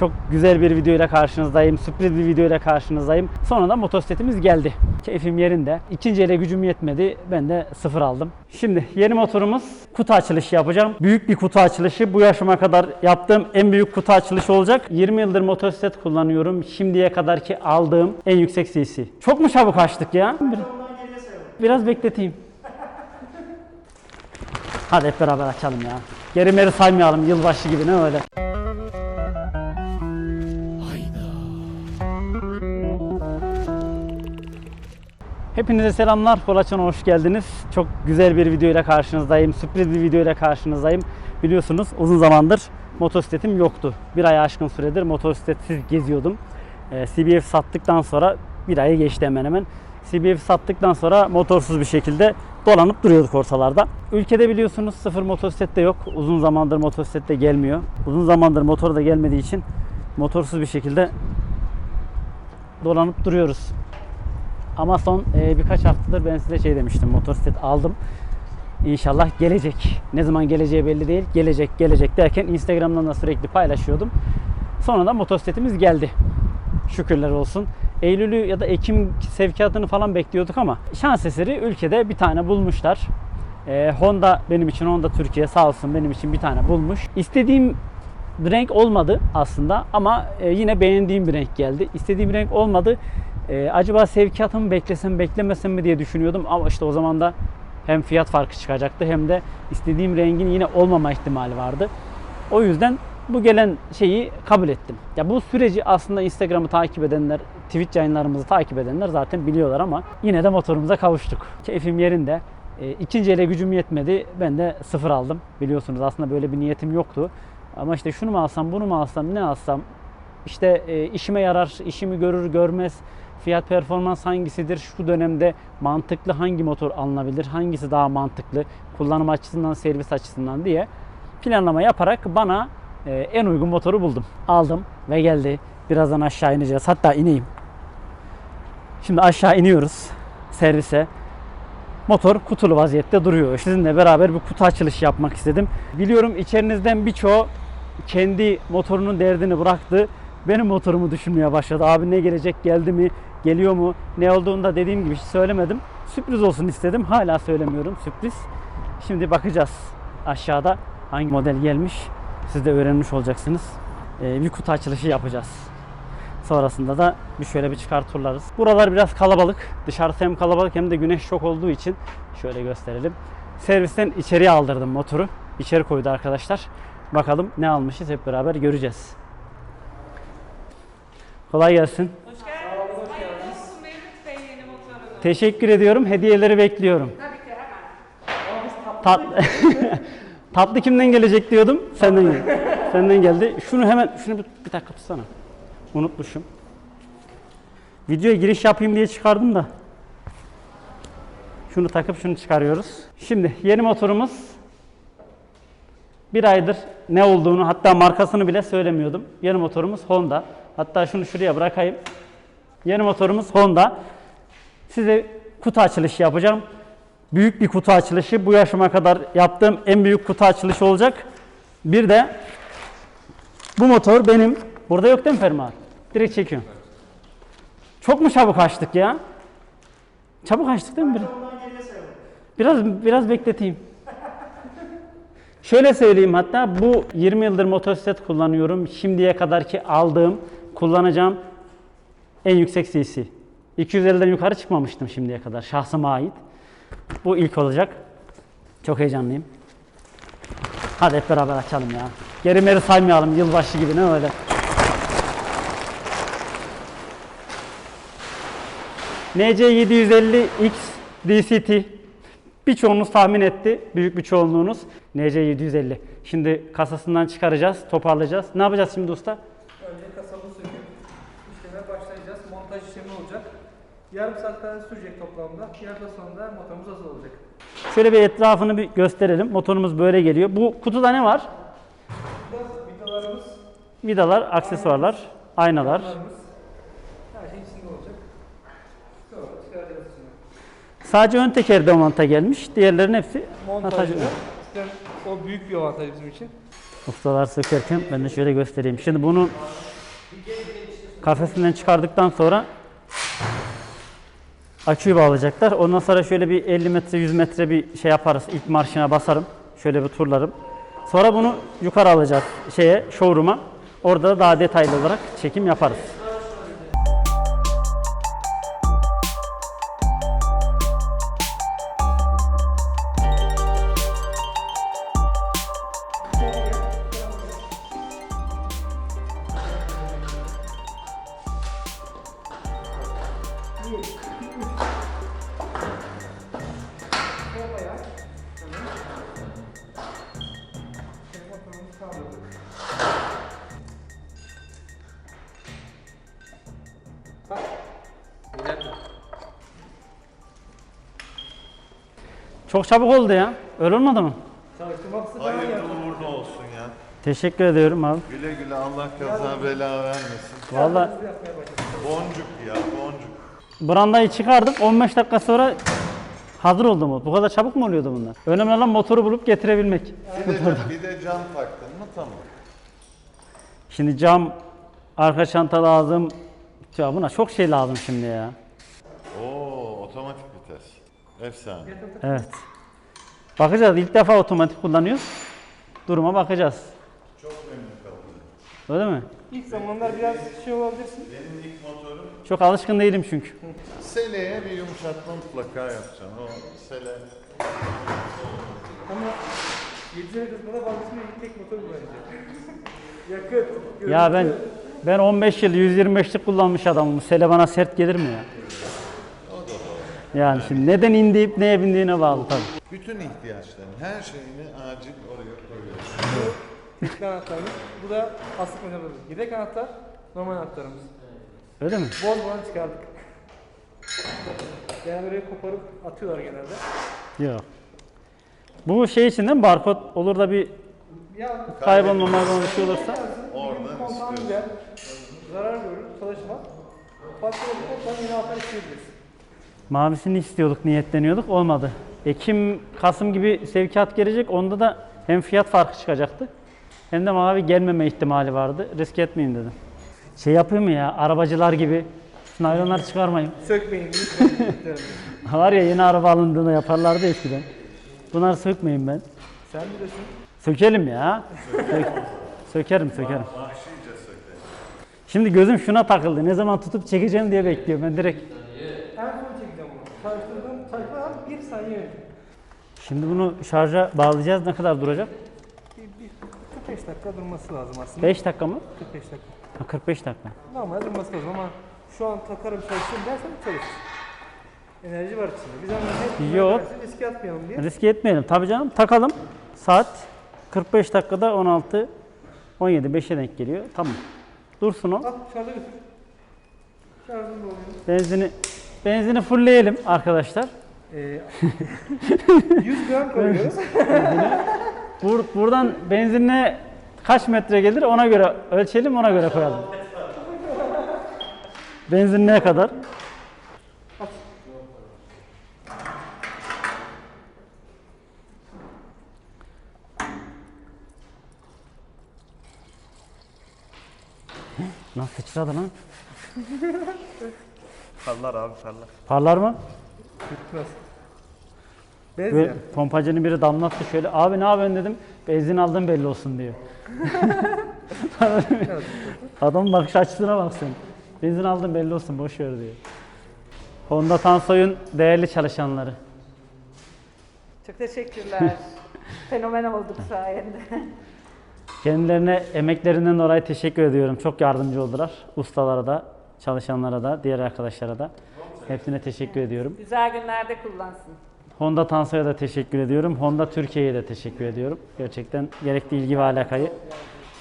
Çok güzel bir videoyla karşınızdayım. Sürpriz bir videoyla karşınızdayım. Sonra da motosikletimiz geldi. Keyfim yerinde. İkinci ele gücüm yetmedi. Ben de sıfır aldım. Şimdi yeni motorumuz kutu açılışı yapacağım. Büyük bir kutu açılışı. Bu yaşıma kadar yaptığım en büyük kutu açılışı olacak. 20 yıldır motosiklet kullanıyorum. Şimdiye kadarki aldığım en yüksek CC. Çok mu çabuk açtık ya? Bir- Biraz bekleteyim. Hadi hep beraber açalım ya. Geri meri saymayalım yılbaşı gibi ne öyle. Hepinize selamlar. Kolaçan'a hoş geldiniz. Çok güzel bir videoyla karşınızdayım. Sürpriz bir videoyla karşınızdayım. Biliyorsunuz uzun zamandır motosikletim yoktu. Bir ay aşkın süredir motosikletsiz geziyordum. Ee, CBF sattıktan sonra bir ayı geçti hemen hemen. CBF sattıktan sonra motorsuz bir şekilde dolanıp duruyorduk ortalarda. Ülkede biliyorsunuz sıfır motosiklet de yok. Uzun zamandır motosiklet de gelmiyor. Uzun zamandır motor da gelmediği için motorsuz bir şekilde dolanıp duruyoruz. Ama son e, birkaç haftadır ben size şey demiştim. Motosiklet aldım. İnşallah gelecek. Ne zaman geleceği belli değil. Gelecek gelecek derken Instagram'dan da sürekli paylaşıyordum. Sonra da motosikletimiz geldi. Şükürler olsun. Eylül'ü ya da Ekim sevkiyatını falan bekliyorduk ama şans eseri ülkede bir tane bulmuşlar. E, Honda benim için Honda Türkiye sağ olsun benim için bir tane bulmuş. İstediğim renk olmadı aslında ama e, yine beğendiğim bir renk geldi. İstediğim renk olmadı. E, acaba sevkiyatımı beklesem beklemesem mi diye düşünüyordum ama işte o zaman da hem fiyat farkı çıkacaktı hem de istediğim rengin yine olmama ihtimali vardı. O yüzden bu gelen şeyi kabul ettim. Ya bu süreci aslında Instagram'ı takip edenler, Twitch yayınlarımızı takip edenler zaten biliyorlar ama yine de motorumuza kavuştuk. Keyfim yerinde. E, ikinci ele gücüm yetmedi. Ben de sıfır aldım. Biliyorsunuz aslında böyle bir niyetim yoktu. Ama işte şunu mu alsam, bunu mu alsam, ne alsam? İşte e, işime yarar, işimi görür görmez. Fiyat performans hangisidir? Şu dönemde mantıklı hangi motor alınabilir? Hangisi daha mantıklı? Kullanım açısından, servis açısından diye planlama yaparak bana e, en uygun motoru buldum. Aldım ve geldi. Birazdan aşağı ineceğiz. Hatta ineyim. Şimdi aşağı iniyoruz servise. Motor kutulu vaziyette duruyor. Sizinle beraber bir kutu açılışı yapmak istedim. Biliyorum içerinizden birçoğu kendi motorunun derdini bıraktı. Benim motorumu düşünmeye başladı. Abi ne gelecek geldi mi? Geliyor mu? Ne olduğunu da dediğim gibi hiç söylemedim. Sürpriz olsun istedim. Hala söylemiyorum sürpriz. Şimdi bakacağız aşağıda hangi model gelmiş. Siz de öğrenmiş olacaksınız. Ee, bir kutu açılışı yapacağız. Sonrasında da bir şöyle bir çıkar turlarız. Buralar biraz kalabalık. Dışarısı hem kalabalık hem de güneş çok olduğu için şöyle gösterelim. Servisten içeriye aldırdım motoru. İçeri koydu arkadaşlar. Bakalım ne almışız hep beraber göreceğiz. Kolay gelsin. Hoş geldiniz. Hayırlı olsun Mevlüt Bey yeni motorunuz. Teşekkür ediyorum. Hediyeleri bekliyorum. Tabii ki hemen. Tat Tatlı kimden gelecek diyordum. Senden geldi. Senden geldi. Şunu hemen şunu bir, bir dakika tutsana. Unutmuşum. Videoya giriş yapayım diye çıkardım da. Şunu takıp şunu çıkarıyoruz. Şimdi yeni motorumuz bir aydır ne olduğunu hatta markasını bile söylemiyordum. Yeni motorumuz Honda. Hatta şunu şuraya bırakayım. Yeni motorumuz Honda. Size kutu açılışı yapacağım. Büyük bir kutu açılışı. Bu yaşıma kadar yaptığım en büyük kutu açılışı olacak. Bir de bu motor benim. Burada yok değil mi fermuar? Direkt çekiyorum. Çok mu çabuk açtık ya? Çabuk açtık değil mi? Biraz, biraz, biraz bekleteyim. Şöyle söyleyeyim hatta bu 20 yıldır motosiklet kullanıyorum. Şimdiye kadarki aldığım, kullanacağım en yüksek CC. 250'den yukarı çıkmamıştım şimdiye kadar şahsıma ait. Bu ilk olacak. Çok heyecanlıyım. Hadi hep beraber açalım ya. Geri meri saymayalım yılbaşı gibi ne öyle. NC750X DCT. Birçoğunuz tahmin etti. Büyük bir çoğunluğunuz. NC750. Şimdi kasasından çıkaracağız, toparlayacağız. Ne yapacağız şimdi usta? Önce kasabı söküp işleme başlayacağız. Montaj işlemi olacak. Yarım saat kadar sürecek toplamda. Yarıda sonunda motorumuz hazır olacak. Şöyle bir etrafını bir gösterelim. Motorumuz böyle geliyor. Bu kutuda ne var? Burada vidalarımız, Vidalar, aksesuarlar, aynalar. her şey içinde olacak. Sonra çıkaracağız içine. Sadece ön teker de monta gelmiş. Diğerlerin hepsi montajlı. O büyük bir avantaj bizim için. Ustalar sökerken ben de şöyle göstereyim. Şimdi bunu Kafesinden çıkardıktan sonra aküyü bağlayacaklar. Ondan sonra şöyle bir 50 metre 100 metre bir şey yaparız. İlk marşına basarım. Şöyle bir turlarım. Sonra bunu yukarı alacağız şeye, showroom'a. Orada da daha detaylı olarak çekim yaparız. Çok çabuk oldu ya. Öyle olmadı mı? Hayırlı uğurlu olsun ya. Teşekkür ediyorum abi. Güle güle Allah kaza bela vermesin. Vallahi. Boncuk ya boncuk. brandayı çıkardık. 15 dakika sonra hazır oldu mu? Bu kadar çabuk mu oluyordu bunlar? Önemli olan motoru bulup getirebilmek. Bir de, bir de cam taktın mı tamam. Şimdi cam, arka çanta lazım. Ya buna çok şey lazım şimdi ya. Oo otomatik vites. Efsane. Evet. Bakacağız. İlk defa otomatik kullanıyoruz. Duruma bakacağız. Çok memnun kaldım. Öyle mi? İlk zamanlar biraz şey olabilirsin. Benim ilk motorum Çok alışkın değilim çünkü. seleye bir yumuşatma mutlaka yapacaksın. O sele Ama 7 sene vazgeçmeye ilk tek motor kullanacak. Yakıt, görüntü. Ya ben ben 15 yıl 125'lik kullanmış adamım. Sele bana sert gelir mi ya? Yani şimdi neden indiyip neye bindiğine bağlı tabii. bütün ihtiyaçların her şeyini acil oraya koyuyorsun. Yedek anahtarımız. Bu da aslık motorumuz. Yedek anahtar, normal anahtarımız. Öyle mi? Boz falan çıkardık. Yani böyle koparıp atıyorlar genelde. Yok. Bu şey için değil mi? Barkod olur da bir Ya kaybolma maybolma bir şey olursa. Oradan güzel. Zarar görür, çalışmaz. Farklı bir kontağın yeni anahtar isteyebiliriz. Mavisini istiyorduk, niyetleniyorduk. Olmadı. Ekim, Kasım gibi sevkiyat gelecek. Onda da hem fiyat farkı çıkacaktı. Hem de mavi gelmeme ihtimali vardı. Risk etmeyeyim dedim. Şey yapayım mı ya? Arabacılar gibi. Şu naylonları çıkarmayın. Sökmeyin lütfen. Var ya yeni araba alındığında yaparlardı eskiden. Bunları sökmeyin ben. Sen bilirsin. Sökelim ya. Sök- sökerim sökerim. Şimdi gözüm şuna takıldı. Ne zaman tutup çekeceğim diye bekliyorum. Ben direkt En son çekeceğim bunu. Çalıştırdım. Çalışmadan bir saniye önce. Şimdi bunu şarja bağlayacağız. Ne kadar duracak? Bir, bir 45 dakika durması lazım aslında. 5 dakika mı? 45 dakika. Ha, 45 dakika. Normalde durması lazım ama şu an takarım çalışayım dersen çalışır. Enerji var içinde. Biz ama hep Yok. riske atmayalım diye. Riske etmeyelim. Tabii canım takalım. Saat 45 dakikada 16 17 5'e denk geliyor. Tamam. Dursun o. Al şarja götür. Şarjını dolayım. Benzini benzini fullleyelim arkadaşlar. Ee, 100 gram koyuyoruz. Bur- buradan benzinle kaç metre gelir ona göre ölçelim ona göre koyalım. Benzinliğe kadar. Nasıl sıçradı lan? Parlar abi parlar. Parlar mı? Bitmez. Bez Ve ya. pompacının biri damlattı şöyle. Abi ne yapıyorsun dedim. Benzin aldım belli olsun diyor. Adam bakış açısına bak sen. Benzin aldım belli olsun boş ver diyor. Honda Tansoy'un değerli çalışanları. Çok teşekkürler. Fenomen olduk sayende. Kendilerine emeklerinden dolayı teşekkür ediyorum. Çok yardımcı oldular. Ustalara da, çalışanlara da, diğer arkadaşlara da. Hepsine teşekkür ediyorum. Güzel günlerde kullansın. Honda Tanso'ya da teşekkür ediyorum. Honda Türkiye'ye de teşekkür ediyorum. Gerçekten gerekli ilgi ve alakayı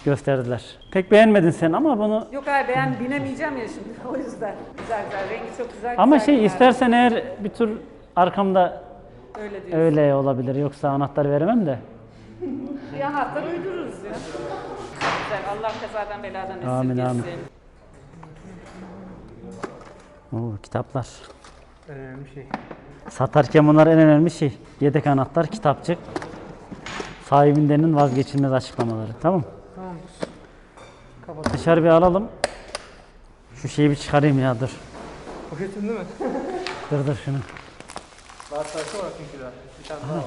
gösterdiler. Pek beğenmedin sen ama bunu Yok hayır ben binemeyeceğim ya şimdi o yüzden. Güzel güzel rengi çok güzel. ama güzel şey günlerde. istersen eğer bir tur arkamda Öyle diyorsun. öyle olabilir. Yoksa anahtar veremem de. Bir anahtar uydururuz ya. Güzel Allah kazadan beladan Amin, esirgesin. amin. Oo, kitaplar. Önemli şey. Satarken bunlar en önemli şey. Yedek anahtar, kitapçık. Sahibindenin vazgeçilmez açıklamaları. Tamam. Tamam. Kapat. Dışarı bir alalım. Şu şeyi bir çıkarayım ya dur. Poşetin değil mi? Dur dur şunu. Daha sayfa var çünkü daha. Bir tane daha var.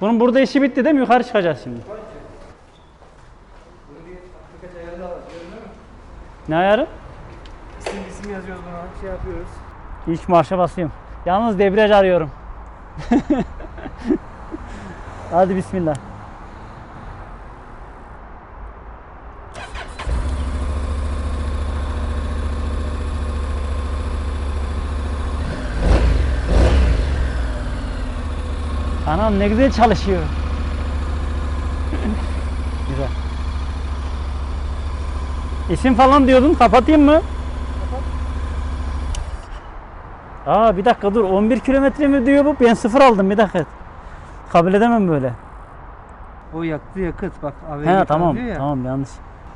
Bunun burada işi bitti değil mi? Yukarı çıkacağız şimdi. Bunu bir birkaç ayarı daha var. Gördün değil mi? Ne ayarı? İsim isim yazıyoruz buna. Şey yapıyoruz. İlk marşa basıyorum. Yalnız debriyaj arıyorum. Hadi bismillah. Anam ne güzel çalışıyor. güzel. İsim falan diyordun kapatayım mı? Aa bir dakika dur 11 kilometre mi diyor bu? Ben sıfır aldım bir dakika. Kabul edemem böyle. O yaktı yakıt. Bak He tamam tamam yanlış.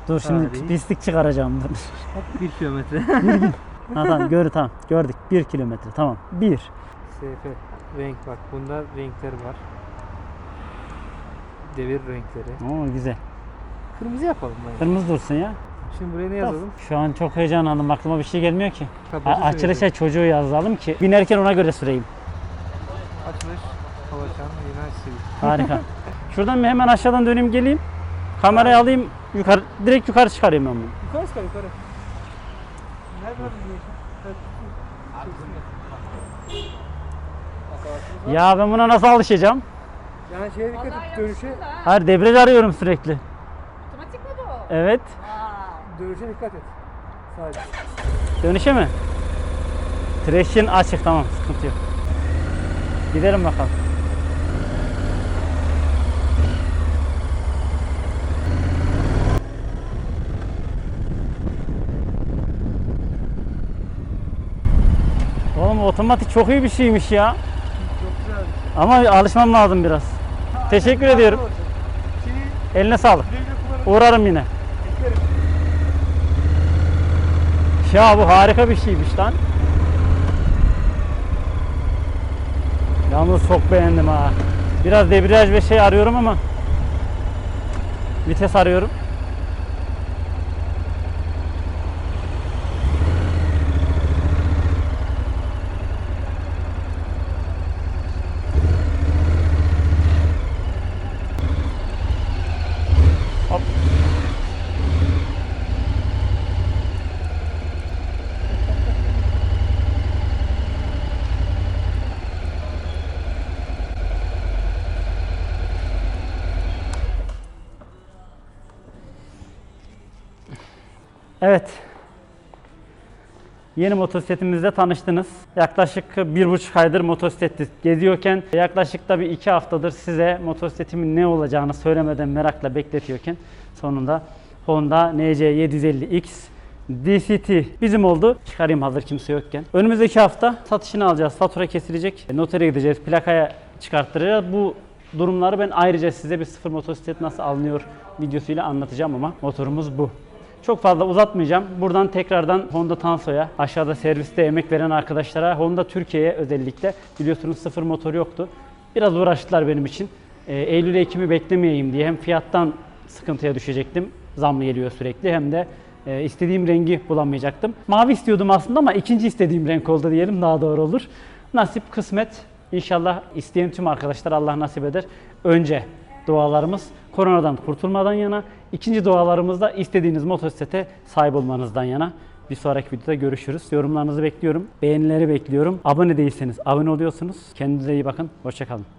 Dur şimdi Tarihi. pislik çıkaracağım dur. Hop 1 kilometre. ha tamam gör tamam gördük 1 kilometre tamam 1. SF renk bak. Bunda renkler var. Devir renkleri. Oo güzel. Kırmızı yapalım bence. Kırmızı dursun ya. Şimdi buraya ne yazalım? Şu an çok heyecanlandım aklıma bir şey gelmiyor ki. Kapatıcı A- açılışa çocuğu yazalım ki binerken ona göre süreyim. Açılış. Havaşan. Sivil. Harika. Şuradan bir hemen aşağıdan döneyim geleyim. Kamerayı alayım yukarı direkt yukarı çıkarayım ben bunu. Yukarı çıkar yukarı. Nerede var var. Ya ben buna nasıl alışacağım? Yani şeye dikkat et. Dönüşe. Hayır debriyaj arıyorum sürekli. Otomatik mi bu? Evet. Aa. Dönüşe dikkat et. Sadece. Dönüşe mi? Traction açık tamam sıkıntı yok. Gidelim bakalım. Oğlum otomatik çok iyi bir şeymiş ya. Çok güzel. Ama alışmam lazım biraz. Teşekkür ediyorum. Eline sağlık. Uğrarım yine. Ya bu harika bir şeymiş lan. Yalnız çok beğendim ha. Biraz debriyaj ve şey arıyorum ama vites arıyorum. Evet. Yeni motosikletimizle tanıştınız. Yaklaşık bir buçuk aydır motosikleti geziyorken, yaklaşık da bir iki haftadır size motosikletimin ne olacağını söylemeden merakla bekletiyorken sonunda Honda NC750X DCT bizim oldu. Çıkarayım hazır kimse yokken. Önümüzdeki hafta satışını alacağız. Fatura kesilecek. Notere gideceğiz. Plakaya çıkarttıracağız. Bu durumları ben ayrıca size bir sıfır motosiklet nasıl alınıyor videosuyla anlatacağım ama motorumuz bu. Çok fazla uzatmayacağım. Buradan tekrardan Honda Tanso'ya, aşağıda serviste emek veren arkadaşlara, Honda Türkiye'ye özellikle biliyorsunuz sıfır motor yoktu. Biraz uğraştılar benim için. Ee, Eylül Ekim'i beklemeyeyim diye hem fiyattan sıkıntıya düşecektim. Zam geliyor sürekli hem de e, istediğim rengi bulamayacaktım. Mavi istiyordum aslında ama ikinci istediğim renk oldu diyelim daha doğru olur. Nasip kısmet. İnşallah isteyen tüm arkadaşlar Allah nasip eder. Önce dualarımız koronadan kurtulmadan yana, ikinci dualarımız da istediğiniz motosiklete sahip olmanızdan yana. Bir sonraki videoda görüşürüz. Yorumlarınızı bekliyorum. Beğenileri bekliyorum. Abone değilseniz abone oluyorsunuz. Kendinize iyi bakın. Hoşçakalın.